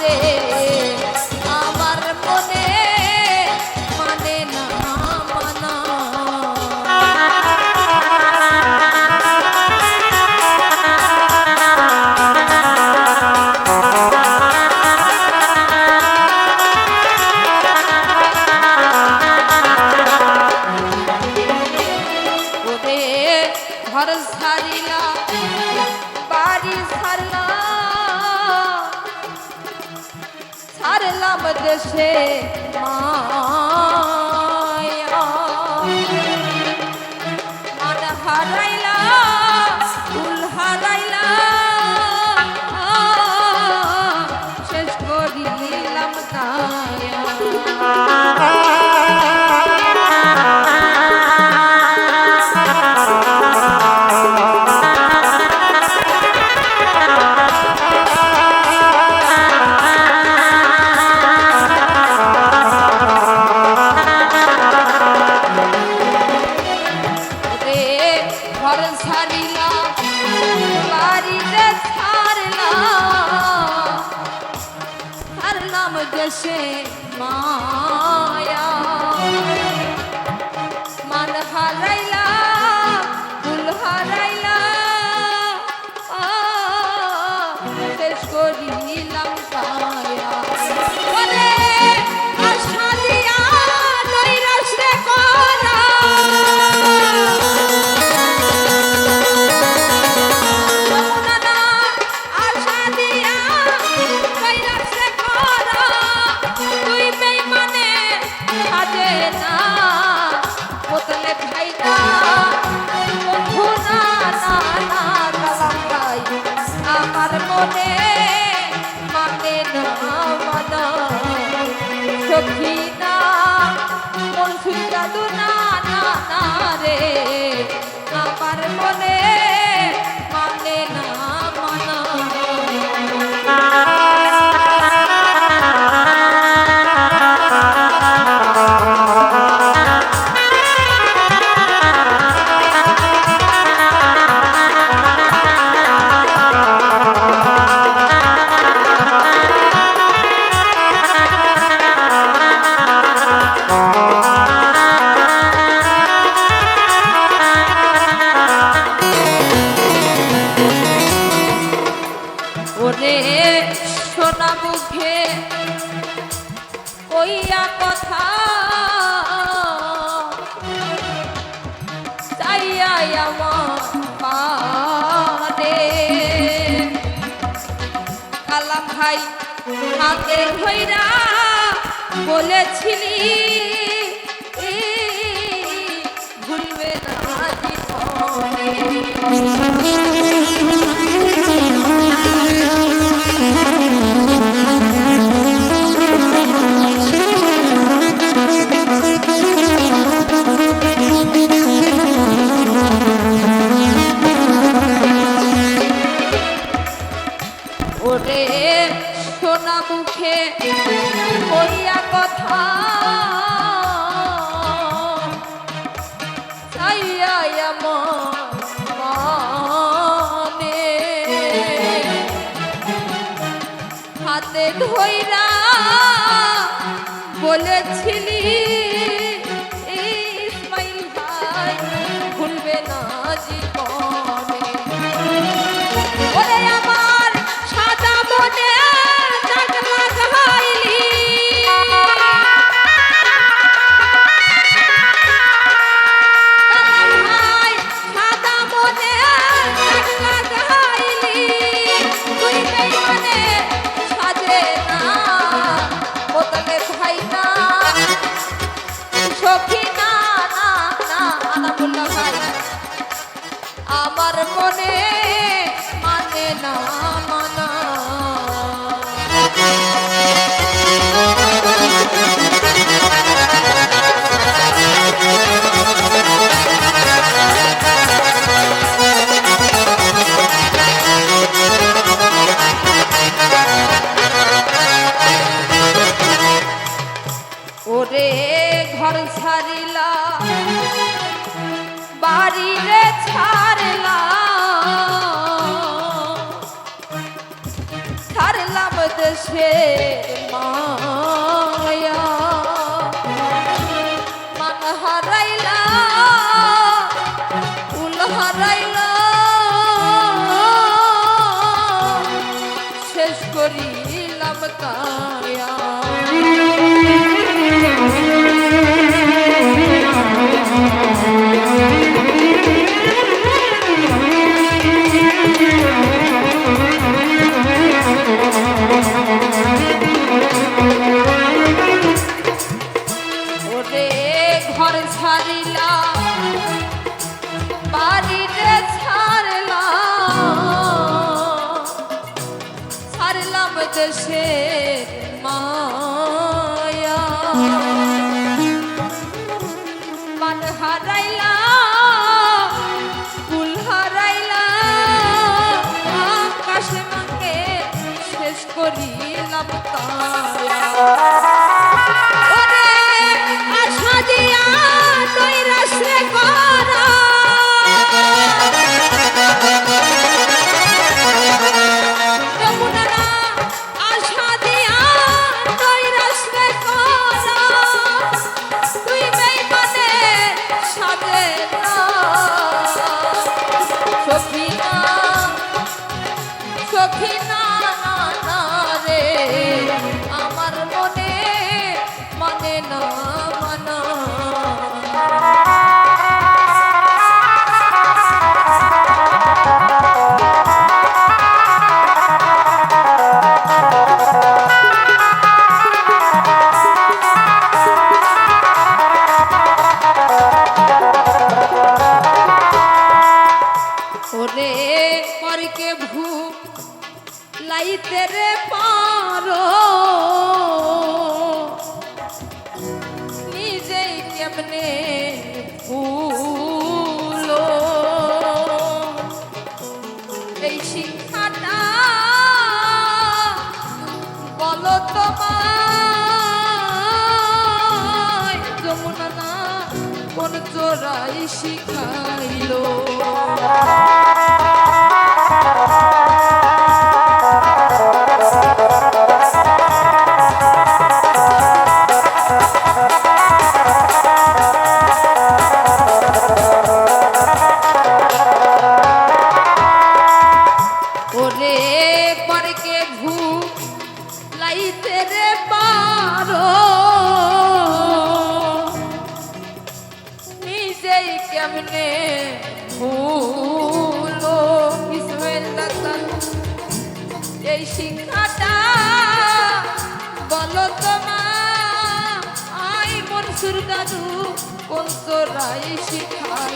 রে আছে আসে মা Leonel. ওরে সোনা মুখে কইয়া কথা। চাইয়া আমারে কালা ভাই হাতে হইরা বলেছিলি ভুলবে না জীবনে। হারিয়ে ছাড়লাম। ছাড়লাম দেশে মায়া। মান হারাইলা ফুল শেষ করিলাম কা Música তোরাই শিখাইলো। তোরাই শিখাই।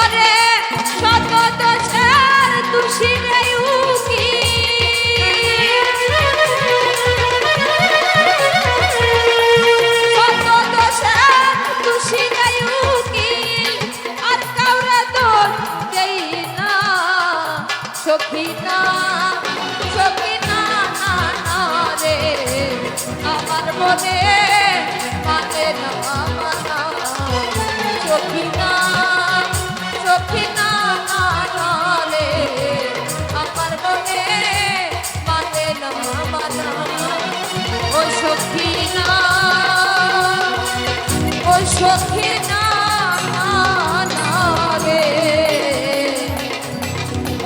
ওরে শত দোষের দোষী রে উকি। শত দোষের দোষী রে উকি। আর কাউরে দোষ দেই না। সখী না সখী না রে। আমার মনে মানে না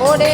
ওরে